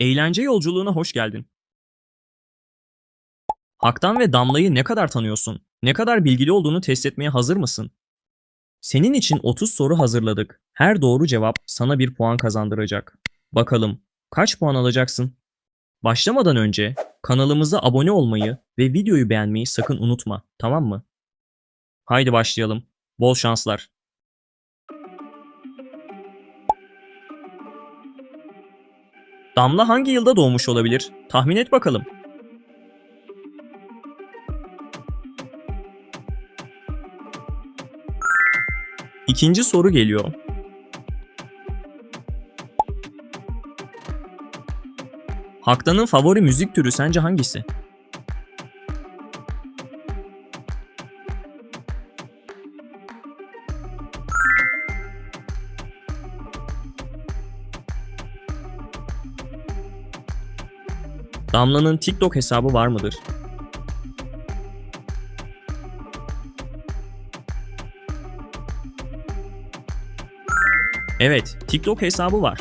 Eğlence yolculuğuna hoş geldin. Hak'tan ve Damla'yı ne kadar tanıyorsun? Ne kadar bilgili olduğunu test etmeye hazır mısın? Senin için 30 soru hazırladık. Her doğru cevap sana bir puan kazandıracak. Bakalım kaç puan alacaksın? Başlamadan önce kanalımıza abone olmayı ve videoyu beğenmeyi sakın unutma, tamam mı? Haydi başlayalım. Bol şanslar. Damla hangi yılda doğmuş olabilir? Tahmin et bakalım. İkinci soru geliyor. Haktan'ın favori müzik türü sence hangisi? Damla'nın TikTok hesabı var mıdır? Evet, TikTok hesabı var.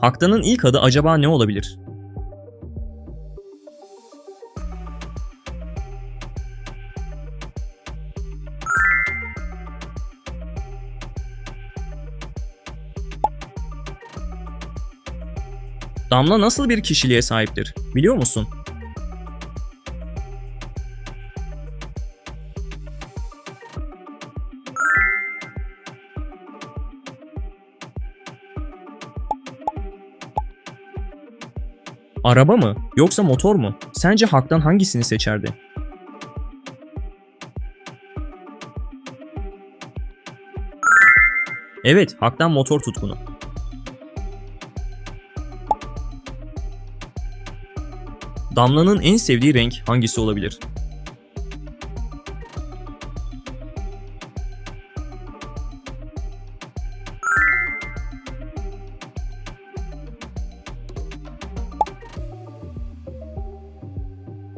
Haktan'ın ilk adı acaba ne olabilir? Damla nasıl bir kişiliğe sahiptir? Biliyor musun? Araba mı yoksa motor mu? Sence Hak'tan hangisini seçerdi? Evet, Hak'tan motor tutkunu. Damla'nın en sevdiği renk hangisi olabilir?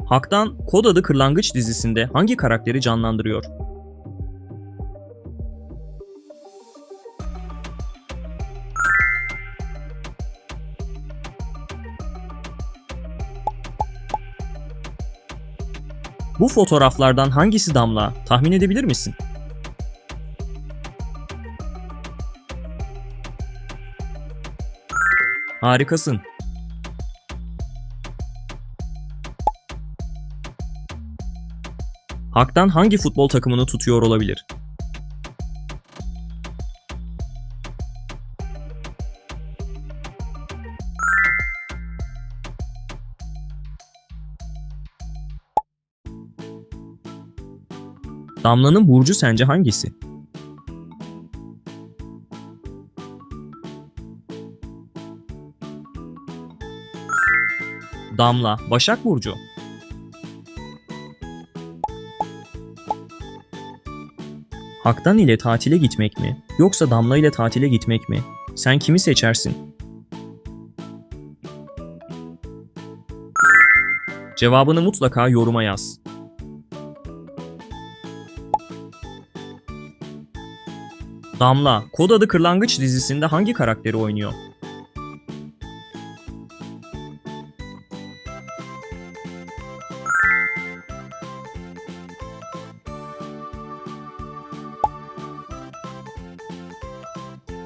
Hak'tan Kod Adı Kırlangıç dizisinde hangi karakteri canlandırıyor? Bu fotoğraflardan hangisi Damla? Tahmin edebilir misin? Harikasın. Hak'tan hangi futbol takımını tutuyor olabilir? Damla'nın burcu sence hangisi? Damla, Başak Burcu. Haktan ile tatile gitmek mi? Yoksa Damla ile tatile gitmek mi? Sen kimi seçersin? Cevabını mutlaka yoruma yaz. Damla, Kod Adı Kırlangıç dizisinde hangi karakteri oynuyor?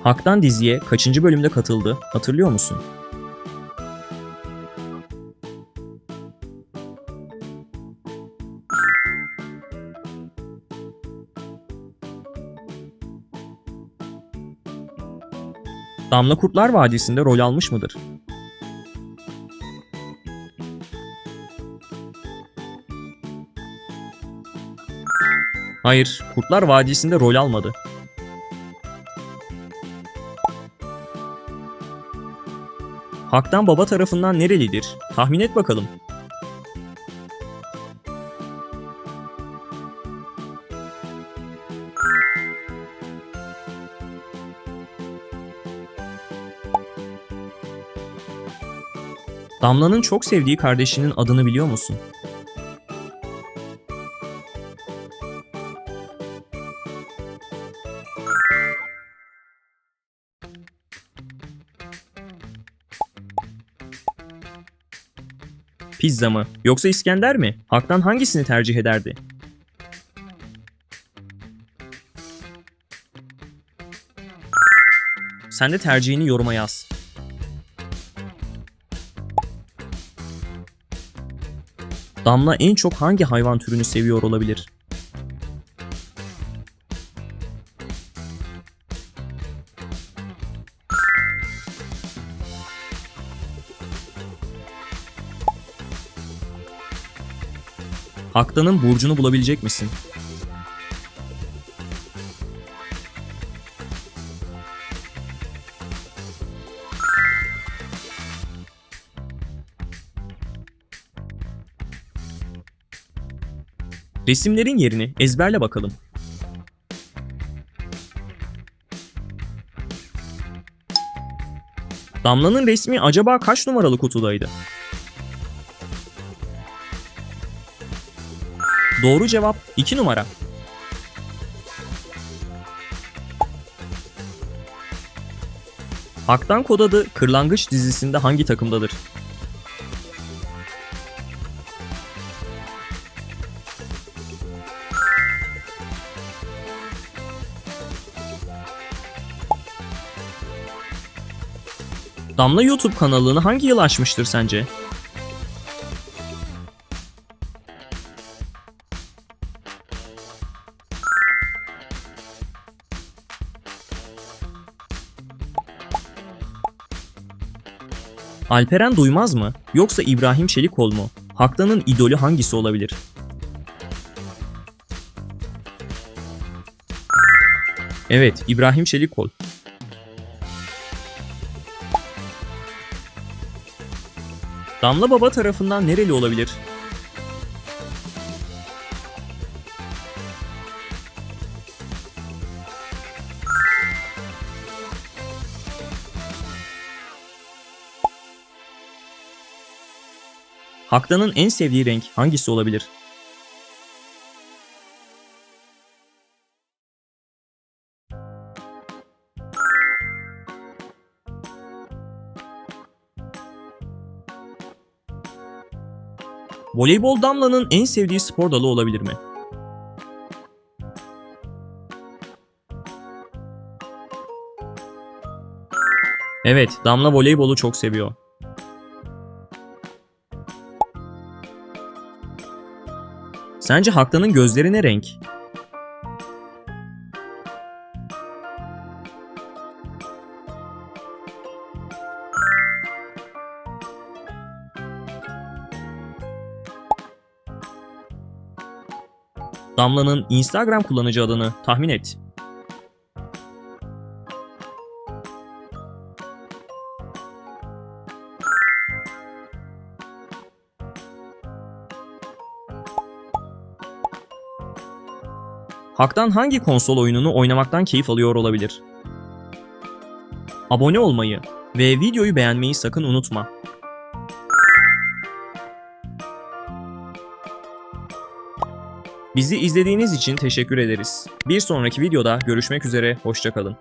Hak'tan diziye kaçıncı bölümde katıldı hatırlıyor musun? Damla Kurtlar Vadisi'nde rol almış mıdır? Hayır, Kurtlar Vadisi'nde rol almadı. Hak'tan baba tarafından nerelidir? Tahmin et bakalım. Damla'nın çok sevdiği kardeşinin adını biliyor musun? Pizza mı? Yoksa İskender mi? Hak'tan hangisini tercih ederdi? Sen de tercihini yoruma yaz. Damla en çok hangi hayvan türünü seviyor olabilir? Haktan'ın burcunu bulabilecek misin? Resimlerin yerini ezberle bakalım. Damla'nın resmi acaba kaç numaralı kutudaydı? Doğru cevap 2 numara. Hak'tan kod adı Kırlangıç dizisinde hangi takımdadır? Damla YouTube kanalını hangi yıl açmıştır sence? Alperen Duymaz mı yoksa İbrahim Çelikol mu? Haktan'ın idolü hangisi olabilir? Evet, İbrahim Çelikol. Damla Baba tarafından nereli olabilir? Haktan'ın en sevdiği renk hangisi olabilir? Voleybol Damla'nın en sevdiği spor dalı olabilir mi? Evet, Damla voleybolu çok seviyor. Sence Haktan'ın gözleri ne renk? Damla'nın Instagram kullanıcı adını tahmin et. Hak'tan hangi konsol oyununu oynamaktan keyif alıyor olabilir? Abone olmayı ve videoyu beğenmeyi sakın unutma. Bizi izlediğiniz için teşekkür ederiz. Bir sonraki videoda görüşmek üzere, hoşçakalın.